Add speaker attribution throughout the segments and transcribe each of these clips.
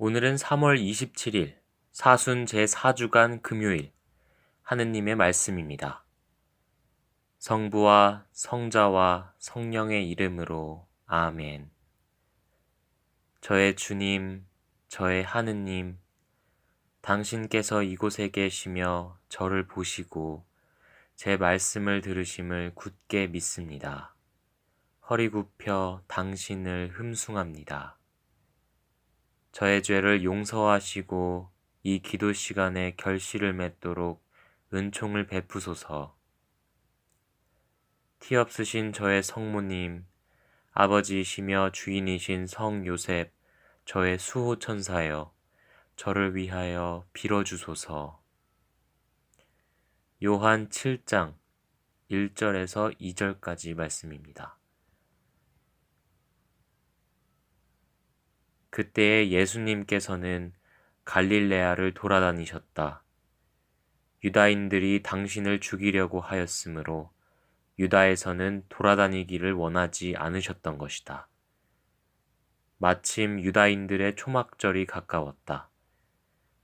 Speaker 1: 오늘은 3월 27일 사순 제4주간 금요일 하느님의 말씀입니다. 성부와 성자와 성령의 이름으로 아멘. 저의 주님, 저의 하느님, 당신께서 이곳에 계시며 저를 보시고 제 말씀을 들으심을 굳게 믿습니다. 허리 굽혀 당신을 흠숭합니다. 저의 죄를 용서하시고 이 기도 시간에 결실을 맺도록 은총을 베푸소서. 티 없으신 저의 성모님, 아버지이시며 주인이신 성 요셉, 저의 수호 천사여, 저를 위하여 빌어주소서. 요한 7장 1절에서 2절까지 말씀입니다. 그때에 예수님께서는 갈릴레아를 돌아다니셨다. 유다인들이 당신을 죽이려고 하였으므로 유다에서는 돌아다니기를 원하지 않으셨던 것이다. 마침 유다인들의 초막절이 가까웠다.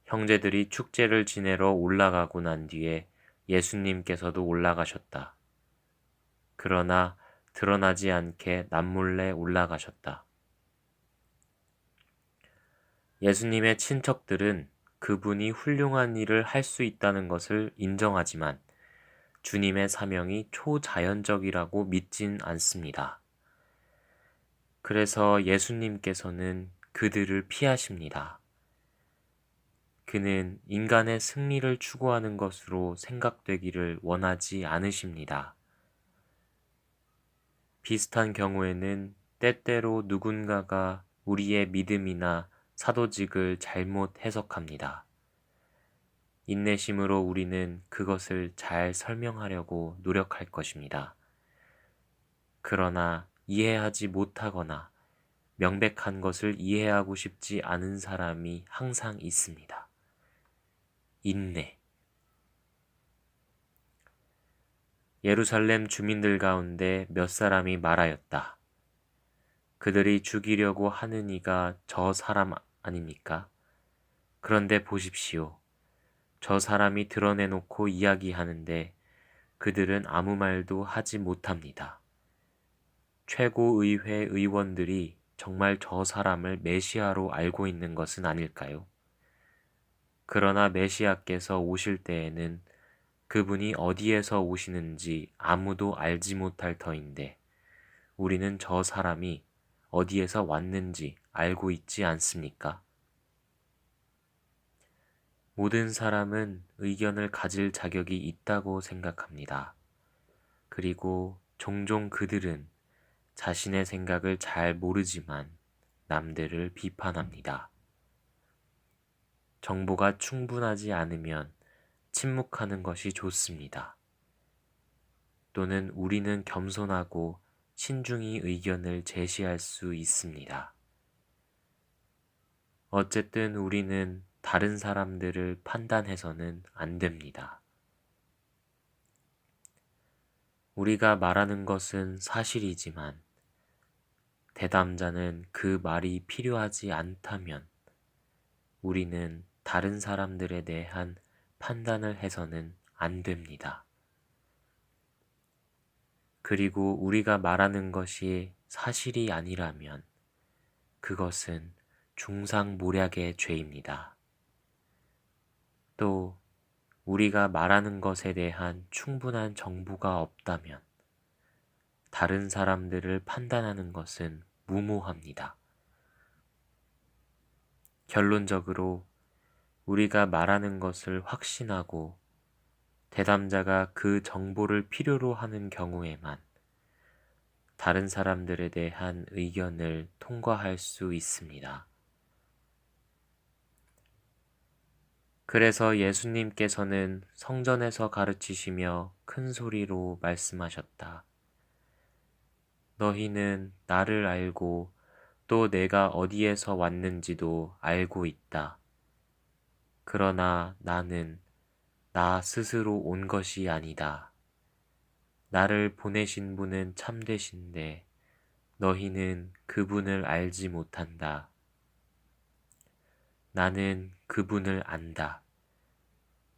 Speaker 1: 형제들이 축제를 지내러 올라가고 난 뒤에 예수님께서도 올라가셨다. 그러나 드러나지 않게 남몰래 올라가셨다. 예수님의 친척들은 그분이 훌륭한 일을 할 수 있다는 것을 인정하지만 주님의 사명이 초자연적이라고 믿진 않습니다. 그래서 예수님께서는 그들을 피하십니다. 그는 인간의 승리를 추구하는 것으로 생각되기를 원하지 않으십니다. 비슷한 경우에는 때때로 누군가가 우리의 믿음이나 사도직을 잘못 해석합니다. 인내심으로 우리는 그것을 잘 설명하려고 노력할 것입니다. 그러나 이해하지 못하거나 명백한 것을 이해하고 싶지 않은 사람이 항상 있습니다. 인내. 예루살렘 주민들 가운데 몇 사람이 말하였다. 그들이 죽이려고 하는 이가 저 사람 아닙니까? 그런데 보십시오. 저 사람이 드러내놓고 이야기하는데 그들은 아무 말도 하지 못합니다. 최고의회 의원들이 정말 저 사람을 메시아로 알고 있는 것은 아닐까요? 그러나 메시아께서 오실 때에는 그분이 어디에서 오시는지 아무도 알지 못할 터인데 우리는 저 사람이 어디에서 왔는지 알고 있지 않습니까? 모든 사람은 의견을 가질 자격이 있다고 생각합니다. 그리고 종종 그들은 자신의 생각을 잘 모르지만 남들을 비판합니다. 정보가 충분하지 않으면 침묵하는 것이 좋습니다. 또는 우리는 겸손하고 신중히 의견을 제시할 수 있습니다. 어쨌든 우리는 다른 사람들을 판단해서는 안 됩니다. 우리가 말하는 것은 사실이지만 대담자는 그 말이 필요하지 않다면 우리는 다른 사람들에 대한 판단을 해서는 안 됩니다. 그리고 우리가 말하는 것이 사실이 아니라면 그것은 중상모략의 죄입니다. 또 우리가 말하는 것에 대한 충분한 정보가 없다면 다른 사람들을 판단하는 것은 무모합니다. 결론적으로 우리가 말하는 것을 확신하고 대담자가 그 정보를 필요로 하는 경우에만 다른 사람들에 대한 의견을 통과할 수 있습니다. 그래서 예수님께서는 성전에서 가르치시며 큰 소리로 말씀하셨다. 너희는 나를 알고 또 내가 어디에서 왔는지도 알고 있다. 그러나 나는 나 스스로 온 것이 아니다. 나를 보내신 분은 참되신데 너희는 그분을 알지 못한다. 나는 그분을 안다.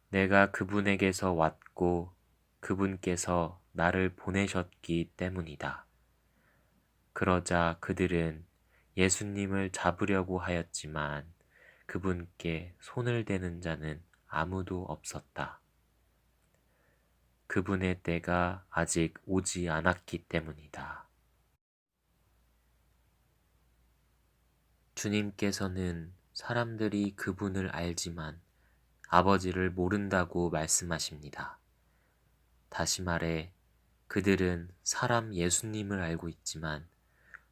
Speaker 1: 내가 그분에게서 왔고 그분께서 나를 보내셨기 때문이다. 그러자 그들은 예수님을 잡으려고 하였지만 그분께 손을 대는 자는 아무도 없었다. 그분의 때가 아직 오지 않았기 때문이다. 주님께서는 사람들이 그분을 알지만 아버지를 모른다고 말씀하십니다. 다시 말해, 그들은 사람 예수님을 알고 있지만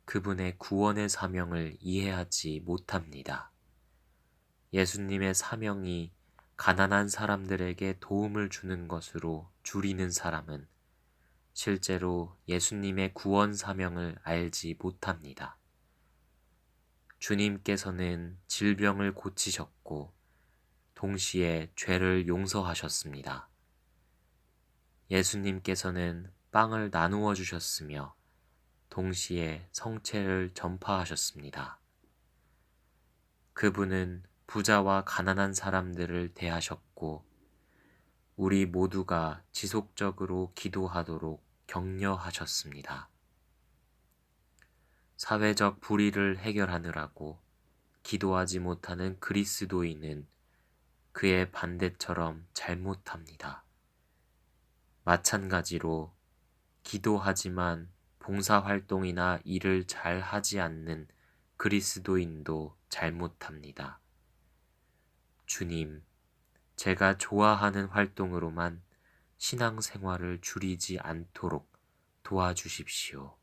Speaker 1: 그분의 구원의 사명을 이해하지 못합니다. 예수님의 사명이 가난한 사람들에게 도움을 주는 것으로 줄이는 사람은 실제로 예수님의 구원 사명을 알지 못합니다. 주님께서는 질병을 고치셨고 동시에 죄를 용서하셨습니다. 예수님께서는 빵을 나누어 주셨으며 동시에 성체를 전파하셨습니다. 그분은 부자와 가난한 사람들을 대하셨고 우리 모두가 지속적으로 기도하도록 격려하셨습니다. 사회적 불의를 해결하느라고 기도하지 못하는 그리스도인은 그의 반대처럼 잘못합니다. 마찬가지로 기도하지만 봉사활동이나 일을 잘 하지 않는 그리스도인도 잘못합니다. 주님, 제가 좋아하는 활동으로만 신앙생활을 줄이지 않도록 도와주십시오.